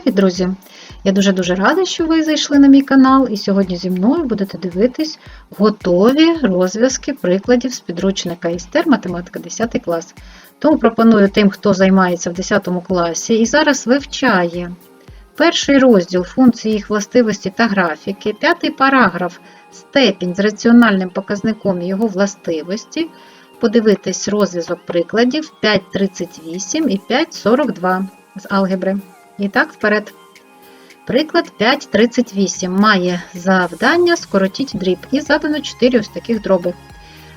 Привіт, друзі! Я дуже-дуже рада, що ви зайшли на мій канал, і сьогодні зі мною будете дивитись готові розв'язки прикладів з підручника ІСТЕР математика 10 клас. Тому пропоную тим, хто займається в 10 класі і зараз вивчає перший розділ функції їх властивості та графіки, п'ятий параграф степінь з раціональним показником його властивості. Подивитись розв'язок прикладів 5.38 і 5.42 з алгебри. І так, вперед. Приклад 5.38 має завдання скоротіть дріб і задано 4 ось таких дроби.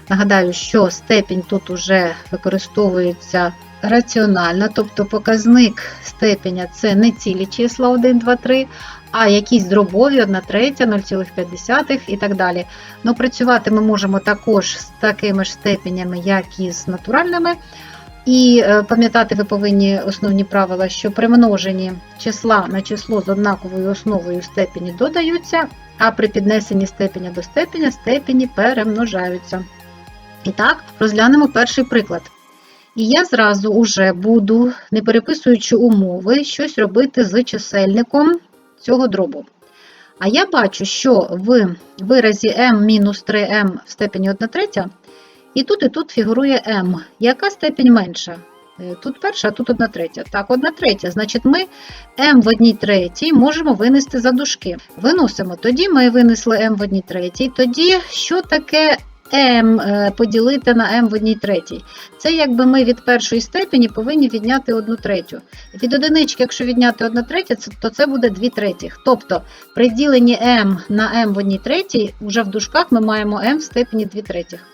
Нагадаю, що степінь тут уже використовується раціонально, тобто показник степеня це не цілі числа 1, 2, 3, а якісь дробові 1 третя, 0,5 і так далі. Ну, Працювати ми можемо також з такими ж степенями, як і з натуральними. І е, пам'ятати ви повинні основні правила, що при множенні числа на число з однаковою основою степені додаються, а при піднесенні степеня до степеня степені перемножаються. І так, розглянемо перший приклад. І я зразу уже буду, не переписуючи умови, щось робити з чисельником цього дробу. А я бачу, що в виразі m-3m в степені 1 третя і тут і тут фігурує m. Яка степінь менша? Е, Тут перша, а тут одна третя. Так, одна третя. Значить, ми m в одній третій можемо винести за дужки. Виносимо. Тоді ми винесли m в одній третій. Тоді що таке m е, поділити на m в одній третій? Це якби ми від першої степені повинні відняти одну третю. Від одинички, якщо відняти одна третя, то це буде 2 третіх. Тобто при діленні m на m в одній третій, вже в дужках ми маємо m в степені 2 третіх.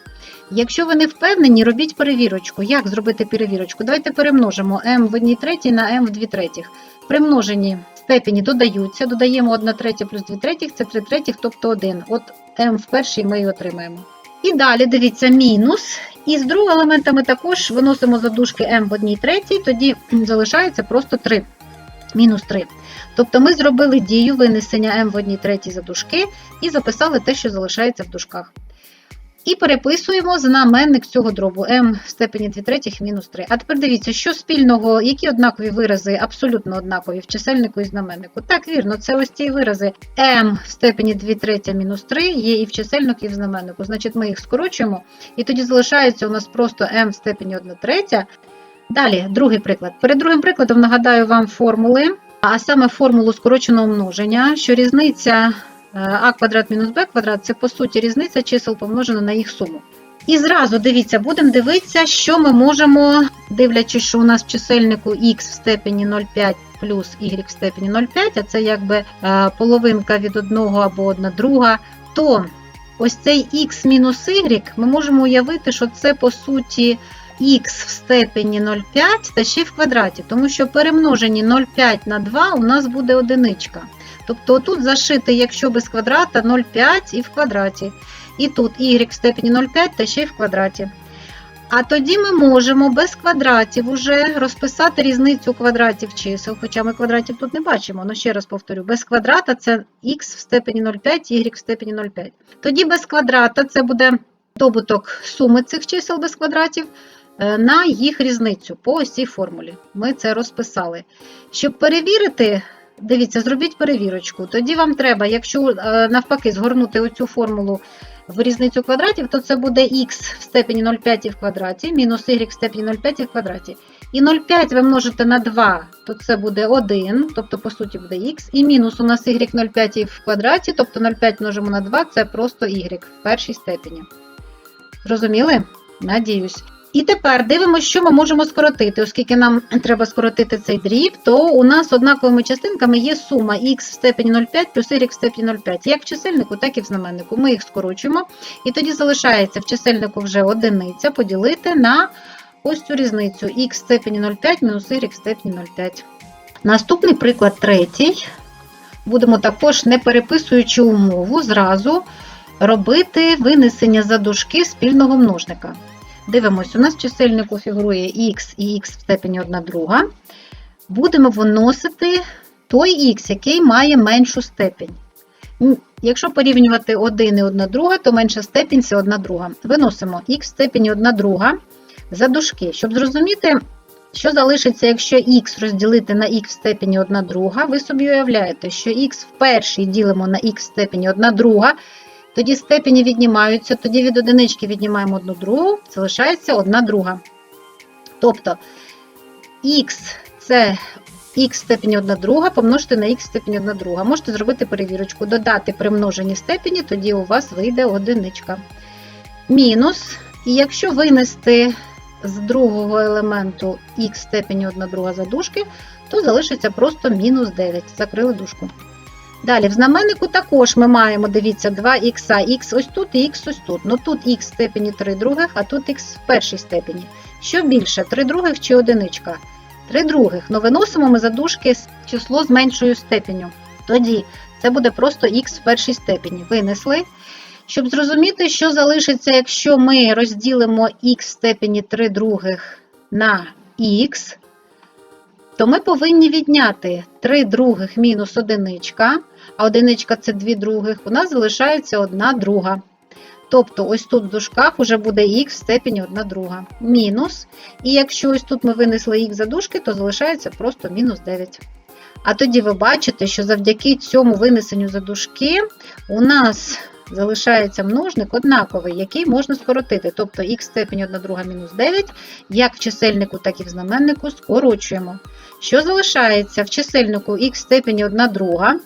Якщо ви не впевнені, робіть перевірочку. Як зробити перевірочку? Давайте перемножимо m в 1 третій на m в 2 третіх. При множенні степені додаються, додаємо 1 третя плюс 2 третіх, це 3 третіх, тобто 1. От m в першій ми і отримаємо. І далі, дивіться, мінус. І з другого елемента ми також виносимо за дужки m в 1 третій, тоді залишається просто 3. Мінус 3. Тобто ми зробили дію винесення m в 1 третій за дужки і записали те, що залишається в дужках. І переписуємо знаменник цього дробу m в степені 2 третіх мінус 3. А тепер дивіться, що спільного, які однакові вирази, абсолютно однакові в чисельнику і знаменнику. Так, вірно, це ось ці вирази m в степені 2 третя мінус 3 є і в чисельнику, і в знаменнику. Значить, ми їх скорочуємо, і тоді залишається у нас просто m в степені 1 третя. Далі, другий приклад. Перед другим прикладом нагадаю вам формули, а саме формулу скороченого множення, що різниця а квадрат мінус b квадрат це по суті різниця чисел помножена на їх суму. І зразу дивіться, будемо дивитися, що ми можемо, дивлячись, що у нас в чисельнику x в степені 0,5 плюс y в степені 0,5, а це якби е, половинка від одного або одна друга, то ось цей x мінус y ми можемо уявити, що це по суті x в степені 0,5 та ще в квадраті, тому що перемножені 0,5 на 2 у нас буде одиничка. Тобто тут зашити, якщо без квадрата 0,5 і в квадраті. І тут y в степені 0,5 та ще й в квадраті. А тоді ми можемо без квадратів уже розписати різницю квадратів чисел, хоча ми квадратів тут не бачимо. Ну, ще раз повторю, без квадрата це x в степені 0,5, y в степені 0,5. Тоді без квадрата це буде добуток суми цих чисел без квадратів е, на їх різницю по ось цій формулі. Ми це розписали. Щоб перевірити. Дивіться, зробіть перевірочку. Тоді вам треба, якщо е, навпаки згорнути оцю формулу в різницю квадратів, то це буде х в степені 0,5 в квадраті, мінус y в степені 0,5 в квадраті. І 0,5 ви множите на 2, то це буде 1, тобто, по суті, буде х. І мінус у нас y 0,5 в квадраті, тобто 0,5 множимо на 2, це просто y в першій степені. Зрозуміли? Надіюсь. І тепер дивимося, що ми можемо скоротити. Оскільки нам треба скоротити цей дріб, то у нас однаковими частинками є сума х в степені 0,5 плюс y в степені 0,5. Як в чисельнику, так і в знаменнику. Ми їх скорочуємо. І тоді залишається в чисельнику вже одиниця поділити на ось цю різницю х в степені 0,5 мінус y в степені 0,5. Наступний приклад третій. Будемо також, не переписуючи умову, зразу робити винесення за дужки спільного множника. Дивимось, у нас в чисельнику фігурує х і х в степені 1 друга. Будемо виносити той х, який має меншу степень. Якщо порівнювати 1 і 1 друга, то менша степінь це 1 друга. Виносимо х в степені 1 друга за дужки. Щоб зрозуміти, Що залишиться, якщо х розділити на х в степені 1 друга? Ви собі уявляєте, що х в першій ділимо на х в степені 1 друга, тоді степені віднімаються, тоді від одинички віднімаємо 1 другу, залишається 1 друга. Тобто х це х степені 1 друга помножити на х степені 1 друга. Можете зробити перевірочку, додати при множенні степені, тоді у вас вийде одиничка. Мінус. І якщо винести з другого елементу х степені 1 друга за дужки, то залишиться просто мінус 9. Закрили дужку. Далі, в знаменнику також ми маємо, дивіться, 2х, х ось тут і х ось тут. Ну тут х в степені 3 других, а тут х в першій степені. Що більше, 3 других чи одиничка? 3 других. Ну виносимо ми за дужки число з меншою степеню. Тоді це буде просто х в першій степені. Винесли. Щоб зрозуміти, що залишиться, якщо ми розділимо х в степені 3 других на х, то ми повинні відняти 3 других мінус одиничка, а одиничка це 2 других, у нас залишається 1 друга. Тобто, ось тут в дужках вже буде х в степені 1 друга. Мінус. І якщо ось тут ми винесли х за дужки, то залишається просто мінус 9. А тоді ви бачите, що завдяки цьому винесенню за дужки у нас залишається множник однаковий, який можна скоротити. Тобто х степені 1 друга мінус 9, як в чисельнику, так і в знаменнику скорочуємо. Що залишається в чисельнику х степені 1 друга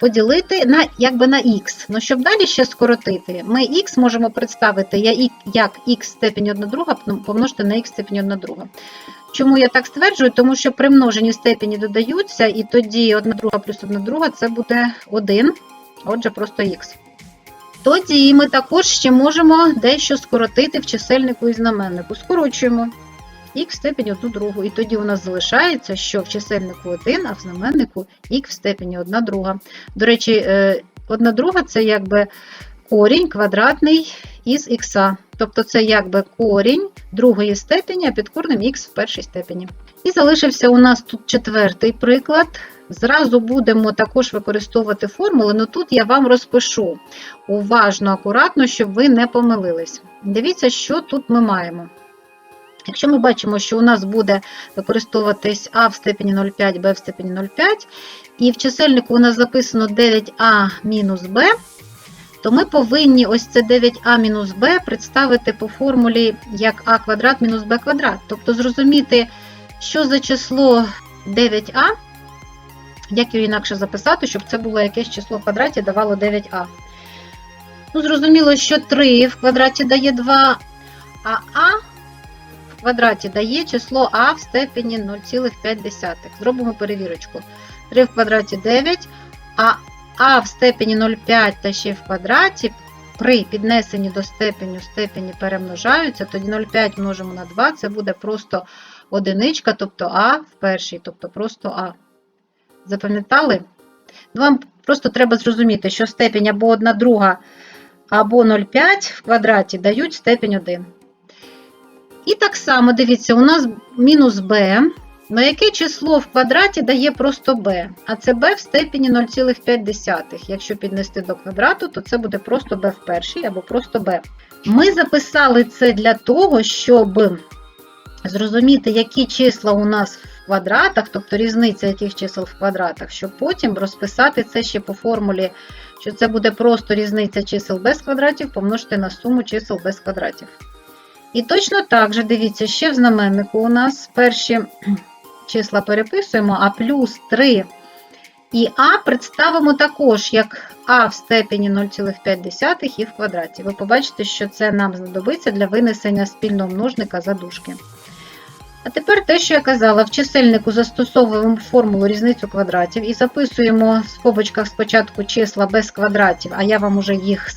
поділити на якби на х. Ну, щоб далі ще скоротити, ми х можемо представити як х в степені 1 друга помножити на х в степені 1 друга. Чому я так стверджую? Тому що при множенні степені додаються, і тоді 1 друга плюс 1 друга це буде 1, отже, просто х. Тоді ми також ще можемо дещо скоротити в чисельнику і знаменнику. Скорочуємо х в степені 1 другу. І тоді у нас залишається, що в чисельнику 1, а в знаменнику х в степені 1 друга. До речі, 1 друга це якби корінь квадратний із х. Тобто це якби корінь другої степені, а під корнем х в першій степені. І залишився у нас тут четвертий приклад. Зразу будемо також використовувати формули, але тут я вам розпишу уважно, акуратно, щоб ви не помилились. Дивіться, що тут ми маємо. Якщо ми бачимо, що у нас буде використовуватись а в степені 0,5, b в степені 0,5, і в чисельнику у нас записано 9а мінус b, то ми повинні ось це 9а мінус b представити по формулі як а квадрат мінус b квадрат. Тобто зрозуміти, що за число 9а, як його інакше записати, щоб це було якесь число в квадраті давало 9а. Ну, Зрозуміло, що 3 в квадраті дає 2, а а квадраті дає число а в степені 0,5. Зробимо перевірочку. 3 в квадраті 9, а а в степені 0,5 та ще в квадраті при піднесенні до степеню степені перемножаються, тоді 0,5 множимо на 2, це буде просто одиничка, тобто а в першій, тобто просто а. Запам'ятали? Ну, Вам просто треба зрозуміти, що степень або 1 друга, або 0,5 в квадраті дають степень 1. І так само, дивіться, у нас мінус b. Ну, яке число в квадраті дає просто b? А це b в степені 0,5. Якщо піднести до квадрату, то це буде просто b в першій або просто b. Ми записали це для того, щоб зрозуміти, які числа у нас в квадратах, тобто різниця яких чисел в квадратах, щоб потім розписати це ще по формулі, що це буде просто різниця чисел без квадратів помножити на суму чисел без квадратів. І точно так же, дивіться, ще в знаменнику у нас перші числа переписуємо, а плюс 3 і а представимо також як а в степені 0,5 і в квадраті. Ви побачите, що це нам знадобиться для винесення спільного множника за дужки. А тепер те, що я казала, в чисельнику застосовуємо формулу різницю квадратів і записуємо в скобочках спочатку числа без квадратів, а я вам уже їх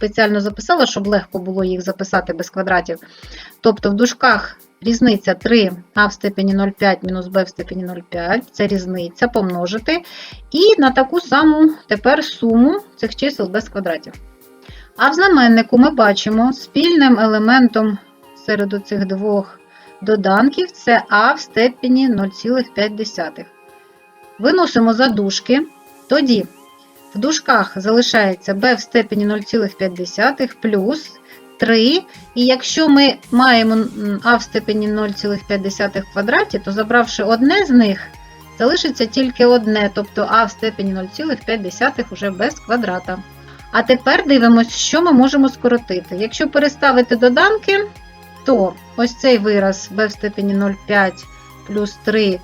спеціально записала, щоб легко було їх записати без квадратів. Тобто в дужках різниця 3а в степені 0,5 мінус b в степені 0,5, це різниця помножити. І на таку саму тепер суму цих чисел без квадратів. А в знаменнику ми бачимо спільним елементом серед цих двох доданків це а в степені 0,5. Виносимо за дужки, тоді в дужках залишається b в степені 0,5 плюс 3. І якщо ми маємо а в степені 0,5 в квадраті, то забравши одне з них, залишиться тільки одне, тобто а в степені 0,5 уже без квадрата. А тепер дивимося, що ми можемо скоротити. Якщо переставити доданки, то ось цей вираз b в степені 0,5 плюс 3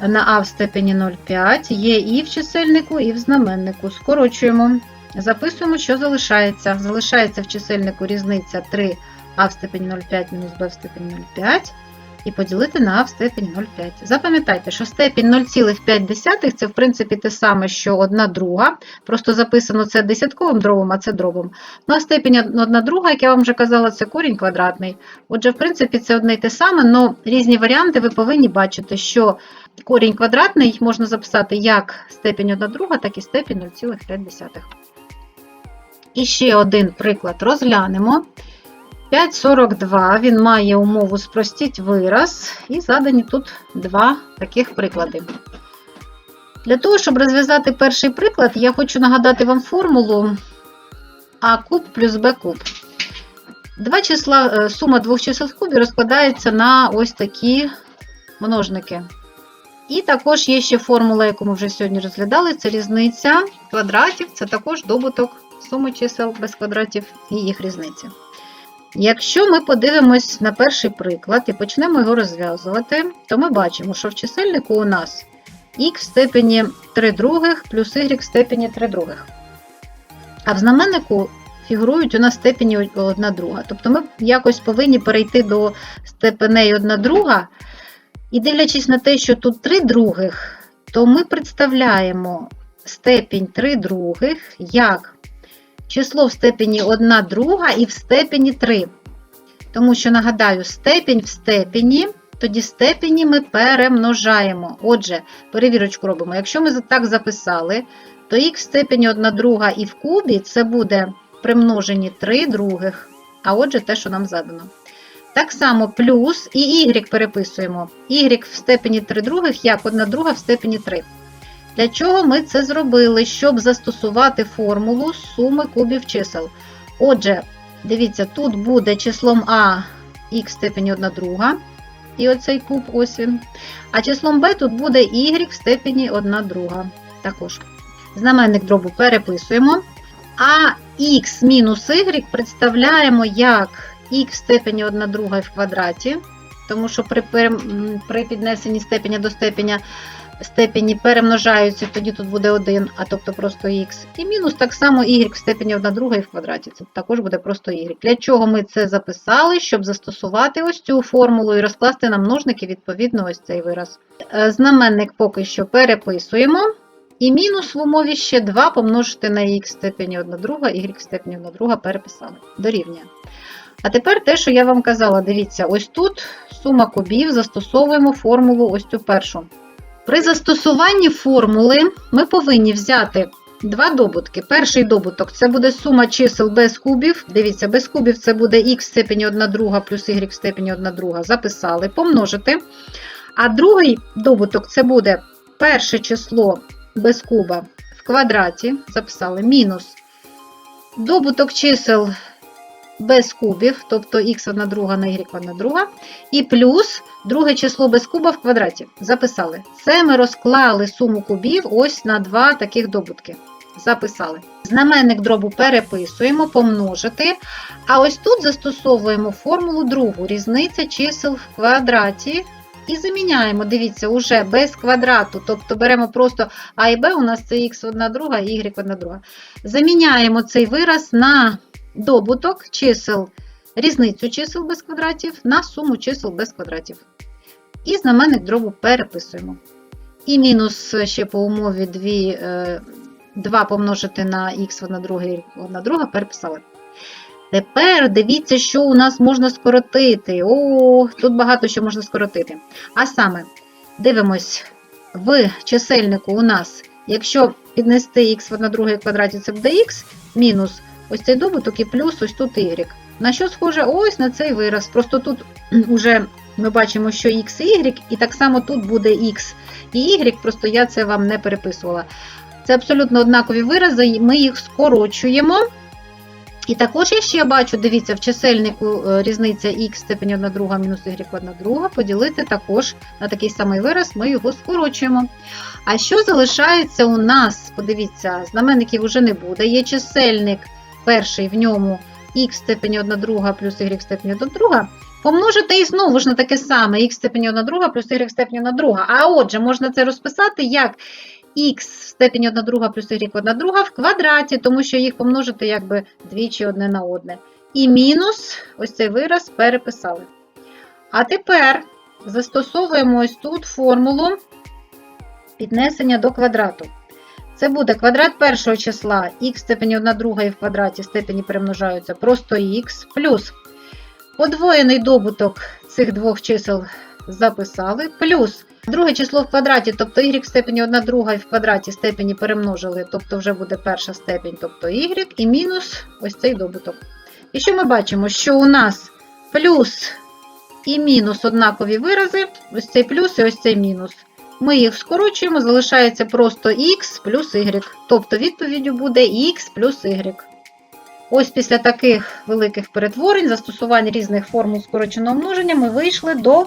на а в степені 0,5 є і в чисельнику, і в знаменнику. Скорочуємо. Записуємо, що залишається. Залишається в чисельнику різниця 3 а в степені 0,5 мінус Б в степені 0,5 і поділити на а в степені 0,5. Запам'ятайте, що степінь 0,5 це в принципі те саме, що 1 друга. Просто записано це десятковим дробом, а це дробом. Ну а степінь 1 друга, як я вам вже казала, це корінь квадратний. Отже, в принципі, це одне й те саме, але різні варіанти ви повинні бачити, що корінь квадратний можна записати як степінь 1 друга, так і степінь 0,5. І ще один приклад розглянемо. 5,42 він має умову спростіть вираз, і задані тут два таких приклади. Для того, щоб розв'язати перший приклад, я хочу нагадати вам формулу а куб плюс b куб. Два числа, е, сума двох чисел в кубі розкладається на ось такі множники. І також є ще формула, яку ми вже сьогодні розглядали, це різниця квадратів, це також добуток суми чисел без квадратів і їх різниці. Якщо ми подивимось на перший приклад і почнемо його розв'язувати, то ми бачимо, що в чисельнику у нас х в степені 3 других плюс y в степені 3 других. А в знаменнику фігурують у нас степені 1 друга. Тобто ми якось повинні перейти до степеней 1 друга. І дивлячись на те, що тут 3 других, то ми представляємо степінь 3 других як число в степені 1 друга і в степені 3. Тому що, нагадаю, степінь в степені, тоді степені ми перемножаємо. Отже, перевірочку робимо. Якщо ми так записали, то х в степені 1 друга і в кубі це буде примножені 3 других, а отже, те, що нам задано. Так само плюс і y переписуємо. y в степені 3 других, як 1 друга в степені 3. Для чого ми це зробили? Щоб застосувати формулу суми кубів чисел. Отже, дивіться, тут буде числом А х степені 1 друга. І оцей куб, ось він. А числом b тут буде y в степені 1 друга. Також. Знаменник дробу переписуємо. А х мінус y представляємо як х в степені 1 друга в квадраті. Тому що при, при піднесенні степеня до степеня степені перемножаються, тоді тут буде 1, а тобто просто х. І мінус так само y в степені 1 друга і в квадраті. Це також буде просто y. Для чого ми це записали? Щоб застосувати ось цю формулу і розкласти на множники відповідно ось цей вираз. Е, Знаменник поки що переписуємо. І мінус в умові ще 2 помножити на х в степені 1 друга, y в степені 1 друга переписали. Дорівнює. А тепер те, що я вам казала, дивіться, ось тут сума кубів, застосовуємо формулу ось цю першу. При застосуванні формули ми повинні взяти два добутки. Перший добуток це буде сума чисел без кубів. Дивіться, без кубів це буде х в степені 1 друга плюс y в степені 1 друга. Записали, помножити. А другий добуток це буде перше число без куба в квадраті. Записали мінус добуток чисел без кубів, тобто х 1 друга на y 1 друга, і плюс друге число без куба в квадраті. Записали. Це ми розклали суму кубів ось на два таких добутки. Записали. Знаменник дробу переписуємо, помножити. А ось тут застосовуємо формулу другу, різниця чисел в квадраті. І заміняємо, дивіться, уже без квадрату, тобто беремо просто А і Б, у нас це х 1 друга і y 1 друга. Заміняємо цей вираз на добуток чисел, різницю чисел без квадратів на суму чисел без квадратів. І знаменник дробу переписуємо. І мінус ще по умові 2, 2 помножити на х 1 друга і 1 друга переписали. Тепер дивіться, що у нас можна скоротити. О, тут багато що можна скоротити. А саме, дивимось, в чисельнику у нас, якщо піднести х в 1 друге квадраті, це буде х, мінус ось цей добуток і плюс ось тут y. На що схоже? Ось на цей вираз. Просто тут вже ми бачимо, що x і y, і так само тут буде x і y, просто я це вам не переписувала. Це абсолютно однакові вирази, ми їх скорочуємо. І також я ще бачу, дивіться, в чисельнику е, різниця х степені 1 друга мінус y 1 друга, поділити також на такий самий вираз, ми його скорочуємо. А що залишається у нас? Подивіться, знаменників вже не буде. Є чисельник перший, в ньому х степені 1 друга плюс y степені 1 друга. Помножити і знову ж на таке саме х степені 1 друга плюс y степені 1 друга. А отже, можна це розписати як х в степені 1 друга плюс y 1 друга в квадраті, тому що їх помножити якби двічі одне на одне. І мінус ось цей вираз переписали. А тепер застосовуємо ось тут формулу піднесення до квадрату. Це буде квадрат першого числа. Х степені 1 друга і в квадраті степені перемножаються. Просто х, плюс. Подвоєний добуток цих двох чисел записали, плюс. Друге число в квадраті, тобто y в степені 1 друга і в квадраті степені перемножили, тобто вже буде перша степень, тобто y, і мінус ось цей добуток. І що ми бачимо? Що у нас плюс і мінус однакові вирази, ось цей плюс і ось цей мінус. Ми їх скорочуємо, залишається просто х плюс y. Тобто відповіддю буде х плюс y. Ось після таких великих перетворень, застосувань різних формул скороченого множення, ми вийшли до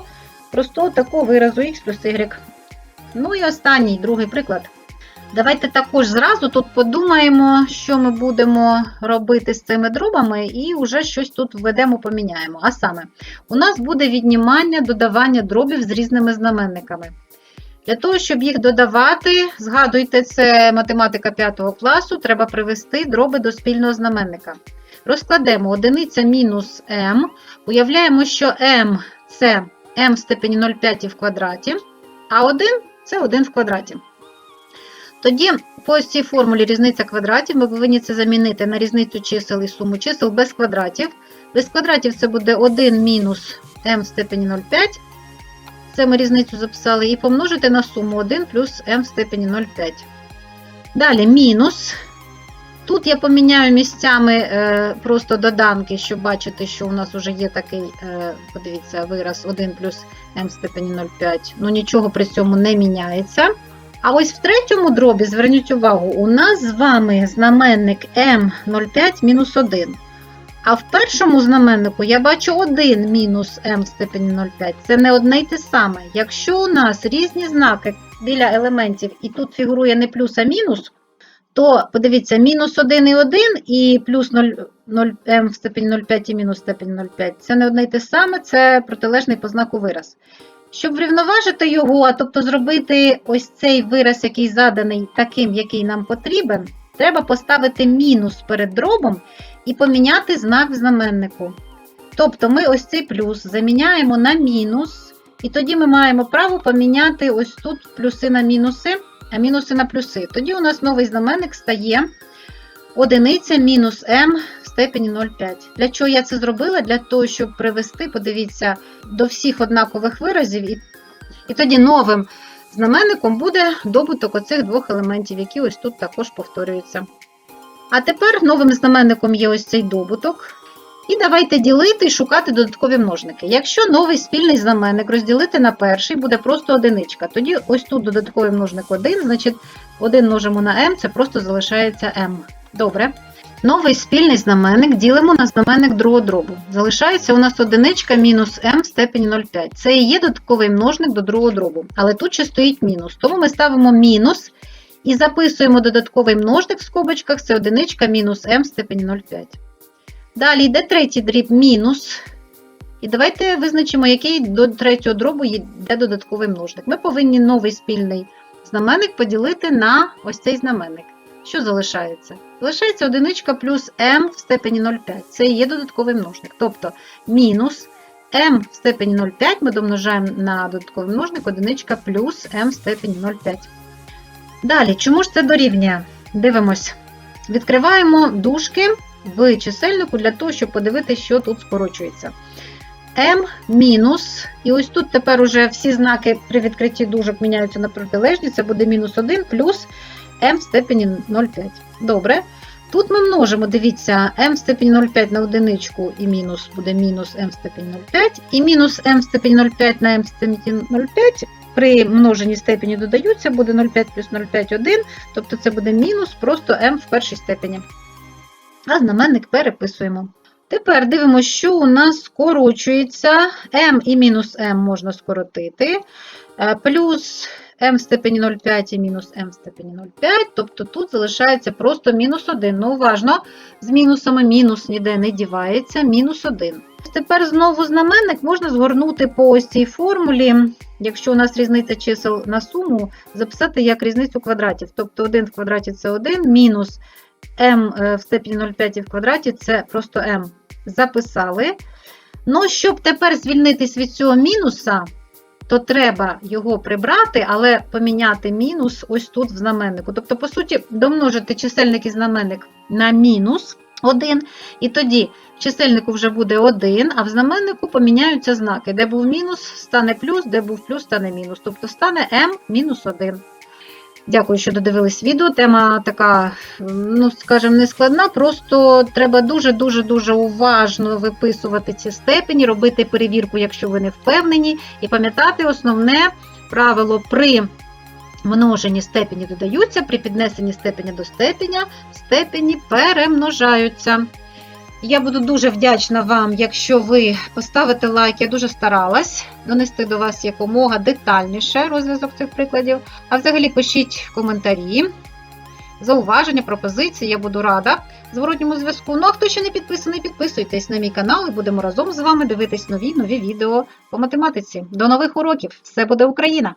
простого такого виразу х плюс y. Ну і останній, другий приклад. Давайте також зразу тут подумаємо, що ми будемо робити з цими дробами, і вже щось тут введемо, поміняємо. А саме, у нас буде віднімання, додавання дробів з різними знаменниками. Для того, щоб їх додавати, згадуйте, це математика 5 класу, треба привести дроби до спільного знаменника. Розкладемо одиниця мінус m. Уявляємо, що m це m в степені 0,5 в квадраті, а 1 це 1 в квадраті. Тоді по цій формулі різниця квадратів ми повинні це замінити на різницю чисел і суму чисел без квадратів. Без квадратів це буде 1 мінус m в степені 0,5. Це ми різницю записали, і помножити на суму 1 плюс m в степені 0,5. Далі мінус. Тут я поміняю місцями е, просто доданки, щоб бачити, що у нас вже є такий, е, подивіться, вираз 1 плюс m в степені 0,5. Ну нічого при цьому не міняється. А ось в третьому дробі, зверніть увагу, у нас з вами знаменник m05 мінус 1. А в першому знаменнику я бачу 1 мінус m в степені 0,5. Це не одне й те саме. Якщо у нас різні знаки біля елементів, і тут фігурує не плюс, а мінус, то подивіться, мінус 1 і 1 і плюс 0, 0 m в степені 0,5 і мінус степень 0,5 це не одне й те саме, це протилежний по знаку вираз. Щоб врівноважити його, а тобто зробити ось цей вираз, який заданий таким, який нам потрібен, треба поставити мінус перед дробом і поміняти знак знаменнику. Тобто ми ось цей плюс заміняємо на мінус, і тоді ми маємо право поміняти ось тут плюси на мінуси, а мінуси на плюси. Тоді у нас новий знаменник стає одиниця мінус m в степені 0,5. Для чого я це зробила? Для того, щоб привести, подивіться, до всіх однакових виразів, і, і тоді новим знаменником буде добуток оцих двох елементів, які ось тут також повторюються. А тепер новим знаменником є ось цей добуток. І давайте ділити і шукати додаткові множники. Якщо новий спільний знаменник розділити на перший, буде просто одиничка. Тоді ось тут додатковий множник 1, значить 1 множимо на m, це просто залишається m. Добре. Новий спільний знаменник ділимо на знаменник другого дробу. Залишається у нас одиничка мінус m в степені 0,5. Це і є додатковий множник до другого дробу. Але тут ще стоїть мінус. Тому ми ставимо мінус і записуємо додатковий множник в скобочках, це одиничка мінус m в степені 0,5. Далі йде третій дріб мінус. І давайте визначимо, який до третього дробу йде додатковий множник. Ми повинні новий спільний знаменник поділити на ось цей знаменник. Що залишається? Залишається одиничка плюс m в степені 0,5. Це і є додатковий множник. Тобто мінус m в степені 0,5 ми домножаємо на додатковий множник одиничка плюс m в степені 0,5. Далі, чому ж це дорівнює? Дивимось. Відкриваємо дужки в чисельнику для того, щоб подивитися, що тут скорочується. m мінус, і ось тут тепер уже всі знаки при відкритті дужок міняються на протилежні, це буде мінус 1 плюс m в степені 0,5. Добре. Тут ми множимо, дивіться, m в степені 0,5 на одиничку і мінус буде мінус m в степені 0,5, і мінус m в степені 0,5 на m в степені 0,5 при множенні степені додаються, буде 0,5 плюс 0,5 1, тобто це буде мінус просто m в першій степені. а знаменник переписуємо. Тепер дивимося, що у нас скорочується. m і мінус m можна скоротити. Е, Плюс m в степені 0,5 і мінус m в степені 0,5. Тобто тут залишається просто мінус 1. Ну, уважно, з мінусами мінус ніде не дівається, мінус 1. Тепер знову знаменник можна згорнути по ось цій формулі. Якщо у нас різниця чисел на суму, записати як різницю квадратів. Тобто 1 в квадраті це 1, мінус m е, в степені 0,5 в квадраті це просто m. Записали. Ну, щоб тепер звільнитись від цього мінуса, то треба його прибрати, але поміняти мінус ось тут в знаменнику. Тобто, по суті, домножити чисельник і знаменник на мінус 1, і тоді в чисельнику вже буде 1, а в знаменнику поміняються знаки. Де був мінус, стане плюс, де був плюс, стане мінус. Тобто стане m мінус 1. Дякую, що додивились відео. Тема така, ну, скажімо, не складна, просто треба дуже-дуже-дуже уважно виписувати ці степені, робити перевірку, якщо ви не впевнені, і пам'ятати основне правило при множенні степені додаються, при піднесенні степеня до степеня степені перемножаються. Я буду дуже вдячна вам, якщо ви поставите лайк. Я дуже старалась донести до вас якомога детальніше розв'язок цих прикладів. А взагалі пишіть коментарі, зауваження, пропозиції. Я буду рада зворотньому зв'язку. Ну а хто ще не підписаний, підписуйтесь на мій канал і будемо разом з вами дивитись нові нові відео по математиці. До нових уроків! Все буде Україна!